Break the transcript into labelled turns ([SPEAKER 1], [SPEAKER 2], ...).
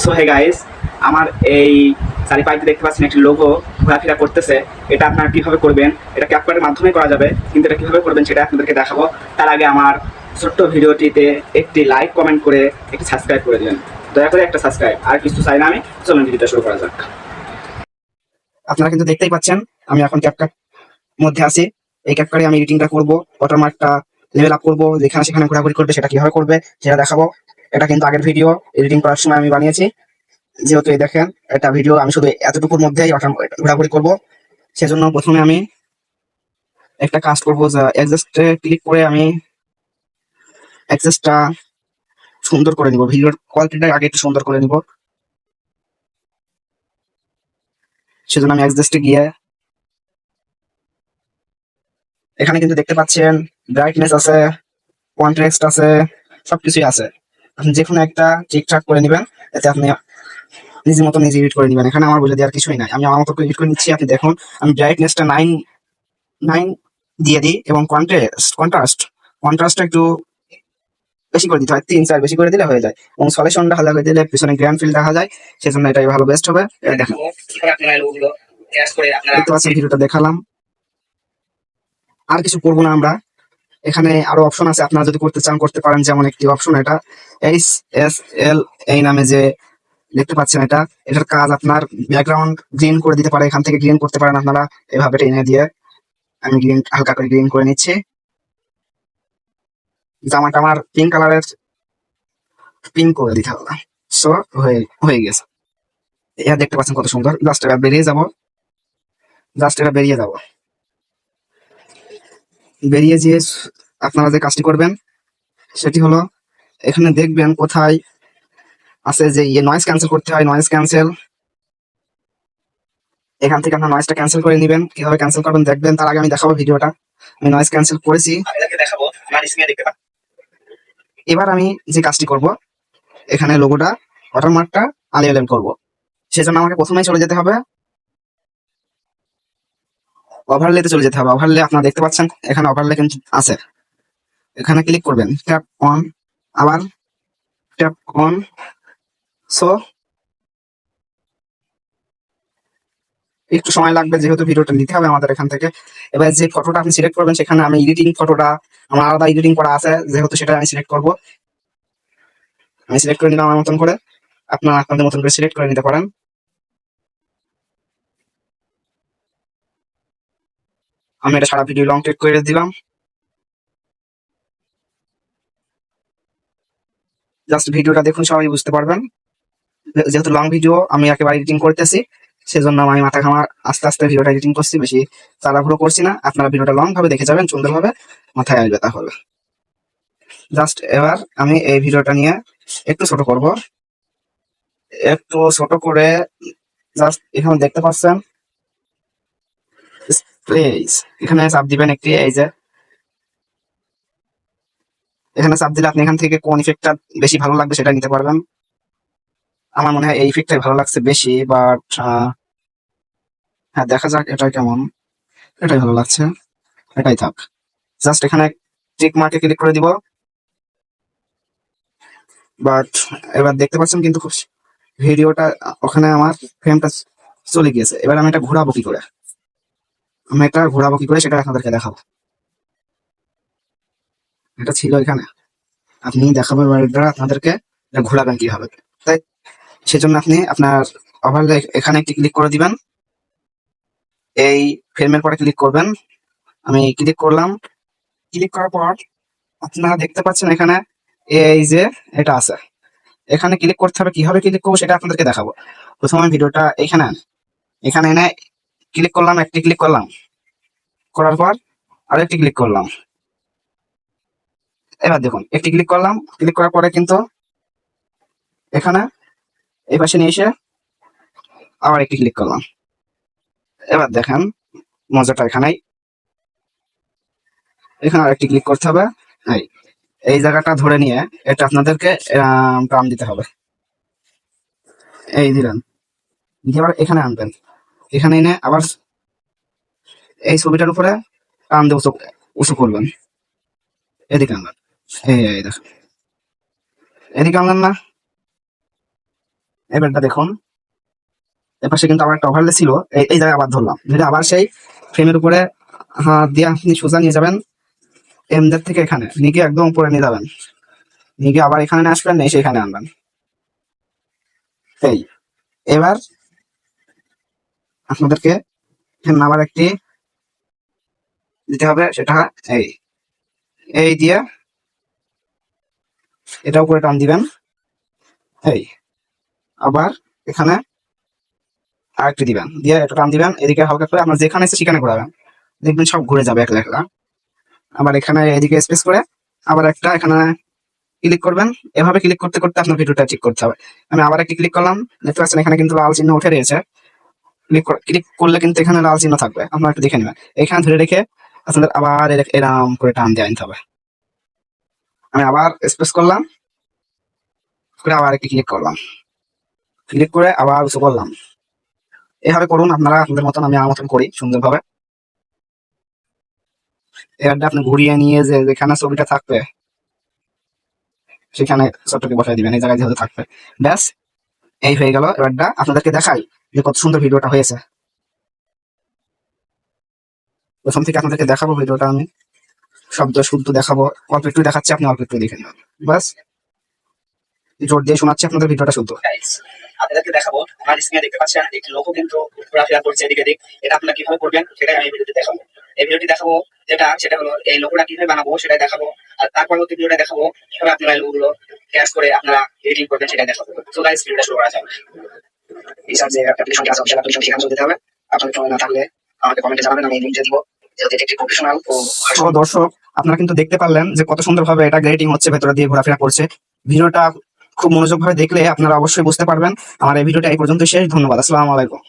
[SPEAKER 1] So hey guys আমার এই চারিপাশে দেখতে পাচ্ছেন একটি লোগো ঘোরাফেরা করতেছে। এটা আপনারা কীভাবে করবেন? এটা ক্যাপকাটের মাধ্যমে করা যাবে, কিন্তু এটা কীভাবে করবেন সেটা আপনাদেরকে দেখাবো। তার আগে আমার ছোট্ট ভিডিওটিতে একটি লাইক কমেন্ট করে একটি সাবস্ক্রাইব করে দিবেন। দয়া করে একটা সাবস্ক্রাইব আর কিছু চাই না আমি, চলুন ভিডিওটা শুরু করা যাক। আপনারা কিন্তু দেখতেই পাচ্ছেন, আমি এখন ক্যাপকাট মধ্যে আছি। এই ক্যাপকাটে আমি এডিটিংটা করব ওয়াটারমার্কটা লেভেল আপ করব, যেখানে সেখানে ঘোরাঘুরি করবে, সেটা কীভাবে করবে, সেটা দেখাবো। এটা কিন্তু আগের ভিডিও এডিটিং করার সময় আমি বানিয়েছি। যেহেতু এই দেখেন একটা ভিডিও আমি শুধু এতটুকুর মধ্যেই ঘোরাঘুরি করব। সেজন্য প্রথমে আমি একটা কাজ করব অ্যাডজাস্টে ক্লিক করে আমি অ্যাডজাস্টটা সুন্দর করে নিব। ভিডিওর কোয়ালিটিটা আগে একটু সুন্দর করে নিব। সেজন্য আমি অ্যাডজাস্টে গিয়ে এখানে কিন্তু দেখতে পাচ্ছেন ব্রাইটনেস আছে কন্ট্রাস্ট আছে, সবকিছুই আছে। যে কোনো একটা ঠিকঠাক করে নেবেন এতে আপনি নিজের মতো নিজে এডিট করে নেবেন। এখানে আমার বলে দেওয়ার কিছুই নাই। আমি আমার মতো এডিট করে নিচ্ছি। আপনি দেখুন আমি ব্রাইটনেসটা নাইন নাইন দিয়ে দিই এবং কন্ট্রাস্ট কন্ট্রাস্ট কন্ট্রাস্টটা একটু বেশি করে দিতে হয়। তিন চার বেশি করে দিলে হয়ে যায়। এবং সলিউশনটা হালকা করে দিলে পিছনে গ্র্যান্ড ফিল দেখা যায়। সেজন্য এটাই ভালো বেস্ট হবে। দেখেন। ভিডিওটা দেখালাম। আর কিছু করব না আমরা। এখানে আরও অপশন আছে, আপনারা যদি করতে চান, করতে পারেন। যেমন একটি অপশন এটা এইচ এস এল এই নামে যে দেখতে পাচ্ছেন এটা, এটার কাজ আপনার ব্যাকগ্রাউন্ড গ্রিন করে দিতে পারে, এখান থেকে গ্রিন করতে পারেন আপনারা। এভাবে টেনে দিয়ে আমি গ্রিন হালকা করে গ্রিন করে নিচ্ছি। জামাটা আমার পিঙ্ক কালারের পিঙ্ক করে দিতে হবে। সো হয়ে হয়ে গেছে। এটা দেখতে পাচ্ছেন কত সুন্দর। জাস্ট এবার বেরিয়ে যাব। জাস্ট এটা বেরিয়ে যাব। বেরিয়ে যেয়ে আপনারা যে কাজটি করবেন সেটি হলো এখানে দেখবেন কোথায় আছে যে ইয়ে নয়েজ ক্যান্সেল করতে হয় নয়েজ ক্যান্সেল এখান থেকে আপনার নয়েজটা ক্যান্সেল করে নেবেন। কীভাবে ক্যান্সেল করবেন দেখবেন তার আগে আমি দেখাবো ভিডিওটা। আমি নয়েজ ক্যান্সেল করেছি। দেখাবো এবার আমি যে কাজটি করব এখানে লোগোটা ওয়াটারমার্কটা আলিয়ালেন করব। সেজন্য আমাকে প্রথমেই চলে যেতে হবে। ওভারলেতে চলে যেতে হবে। ওভারলে আপনারা দেখতে পাচ্ছেন এখানে ওভারলে কিন্তু আছে। এখানে ক্লিক করবেন। ট্যাপ অন আবার ট্যাপ অন সো একটু সময় লাগবে যেহেতু ভিডিওটা নিতে হবে আমাদের এখান থেকে। এবার যে ফটোটা আপনি সিলেক্ট করবেন, সেখানে আমি এডিটিং ফটোটা আমার আলাদা এডিটিং করা আছে, যেহেতু সেটা আমি সিলেক্ট করব। আমি সিলেক্ট করে নিলাম আমার মতন করে। আপনারা আপনাদের মতন করে সিলেক্ট করে নিতে পারেন। আমি এটা সারা ভিডিও লং টেক করে দিলাম। জাস্ট ভিডিওটা দেখুন, সবাই বুঝতে পারবেন। যেহেতু লং ভিডিও আমি একেবারে এডিটিং করতেছি, সেজন্য আমি মাথা খামার আস্তে আস্তে ভিডিওটা এডিটিং করছি, বেশি তাড়াহুড়ো করছি না। আপনারা ভিডিওটা লং ভাবে দেখে যাবেন, সুন্দরভাবে মাথায় আসবে তাহলে। জাস্ট এবার আমি এই ভিডিওটা নিয়ে একটু ছোট করব। একটু ছোট করে জাস্ট এখানে দেখতে পাচ্ছেন এখানে চাপ দিবেন একটি, এই যে এখানে চাপ দিলে আপনি এখান থেকে কোন ইফেক্টটা বেশি ভালো লাগবে সেটা নিতে পারবেন। আমার মনে হয় এই ইফেক্টটাই ভালো লাগছে বেশি বাট হ্যাঁ দেখা যাক এটা কেমন। এটাই ভালো লাগছে। এটাই থাক। জাস্ট এখানে টিক মার্কে ক্লিক করে দিব। বাট এবার দেখতে পাচ্ছেন কিন্তু খুব ভিডিওটা, ওখানে আমার ফ্রেমটা চলে গিয়েছে। এবার আমি এটা ঘোরাবো কি করে? আমি এটা ঘোরাবো কি করে সেটা আপনাদেরকে দেখাবো। এটা ছিল এখানে। আপনি দেখাবো এটা আপনাদেরকে ঘোরাবেন কীভাবে। তাই সেজন্য আপনি আপনার ওভারলে এখানে একটি ক্লিক করে দিবেন। এই ফ্রেমের পরে ক্লিক করবেন। আমি ক্লিক করলাম। ক্লিক করার পর আপনারা দেখতে পাচ্ছেন এখানে এই যে এটা আছে। এখানে ক্লিক করতে হবে কীভাবে ক্লিক করব সেটা আপনাদেরকে দেখাবো। প্রথমে ভিডিওটা এখানে এখানে এনে ক্লিক করলাম, একটি ক্লিক করলাম। করার পর আরেকটি ক্লিক করলাম। এবার দেখুন, একটি ক্লিক করলাম ক্লিক করার পরে কিন্তু এখানে, এই পাশে নিয়ে এসে আবার একটি ক্লিক করলাম। এবার দেখেন, মজাটা এখানেই। এখানে আর একটি ক্লিক করতে হবে। এই এই জায়গাটা ধরে নিয়ে এটা আপনাদেরকে টান দিতে হবে। এই দিলেন। দিয়ে আবার এখানে আনবেন। এখানে এনে আবার এই ছবিটার উপরে টান দিয়ে উঁচু উঁচু করবেন। এদিকে আনবেন। এই এদিকে আনলেন না? এবারটা দেখুন। এপাশে কিন্তু আবার একটা ওভারলে ছিল। এই জায়গায় আবার ধরলাম। ধরে আবার সেই ফ্রেমের উপরে হাত দিয়ে আপনি সোজা নিয়ে যাবেন। এমদের থেকে এখানে। নিয়ে একদম উপরে নিয়ে যাবেন। নিয়ে গিয়ে আবার এখানে আসবেন নেই সেখানে আনবেন। এই, এবার আপনাদেরকে এখানে আবার একটি দিতে হবে। সেটা এই এই দিয়ে এটা উপরে টান দিবেন। এই, আবার এখানে আরেকটি দিবেন। দিয়ে একটা টান দিবেন, এদিকে হালকা করে আপনার যেখানে আছে সেখানে ঘোরাবেন। দেখবেন সব ঘুরে যাবে একলা একলা। আবার এখানে এদিকে স্পেস করে আবার একটা এখানে ক্লিক করবেন। এভাবে ক্লিক করতে করতে আপনার ভিডিওটা ঠিক করতে হবে। আমি আবার একটি ক্লিক করলাম, দেখতে পাচ্ছেন এখানে কিন্তু লাল চিহ্ন উঠে রয়েছে। ক্লিক ক্লিক করলে কিন্তু এখানে লাল চিহ্ন থাকবে। আপনারা একটু দেখে নেবেন। এখানে ধরে রেখে আপনাদের আবার এর- এরম করে টান দিয়ে আনতে হবে। আমি আবার স্পেস করলাম। করে আবার একটি ক্লিক করলাম। ক্লিক করে আবার উঁচু করলাম। এভাবে করুন, আপনারা আপনাদের মতন, আমি আমার মতন করি সুন্দরভাবে। এবারটা আপনি ঘুরিয়ে নিয়ে যে যেখানে ছবিটা থাকবে, সেখানে ছোট্টকে বসাই দিবেন, এই জায়গায় যেহেতু থাকবে। ব্যাস, এই হয়ে গেল এবারটা। আপনাদেরকে দেখাই যে কত সুন্দর ভিডিওটা হয়েছে। প্রথম থেকে আপনাদেরকে দেখাবো ভিডিওটা আমি। শব্দ শুদ্ধ দেখাবো অল্প একটু দেখাচ্ছি আপনি অল্প একটু দেখে নেবেন। বাস। জোর দিয়ে শোনাচ্ছি আপনাদের ভিডিওটা শুদ্ধ।
[SPEAKER 2] আপনাদেরকে দেখাবো আমার স্ক্রিনে দেখতে পাচ্ছেন একটি লোকও কিন্তু ঘোরাফেরা করছে এদিকে দিক এটা আপনারা কীভাবে করবেন সেটাই আমি ভিডিওতে দেখাবো। এই ভিডিওটি দেখাবো যেটা সেটা হলো এই লোকটা কীভাবে বানাবো সেটাই দেখাবো। আর তার পরবর্তী ভিডিওটা দেখাবো কীভাবে আপনারা লোকগুলো ক্যাশ করে আপনারা এডিটিং করবেন সেটাই দেখাবো। তো গাইস ভিডিওটা শুরু করা যাক। রিসার্চ যে অ্যাপ্লিকেশনটি আছে অবশ্যই অ্যাপ্লিকেশন সেখানে দিতে হবে। আপনাদের সময় না থাকলে আমাকে কমেন্টে জানাবেন আমি লিঙ্ক দিয়ে দিব। যেহেতু এটি একটি প্রফেশনাল ও
[SPEAKER 1] দর্শক আপনারা কিন্তু দেখতে পারলেন যে কত সুন্দরভাবে এটা গ্রেটিং হচ্ছে, ভেতরে দিয়ে ঘোরাফেরা করছে। ভিডিওটা খুব মনোযোগ ভাবে দেখলে আপনারা অবশ্যই বুঝতে পারবেন। আমার এই ভিডিওটা এই পর্যন্ত শেষ। ধন্যবাদ। আসসালামু আলাইকুম।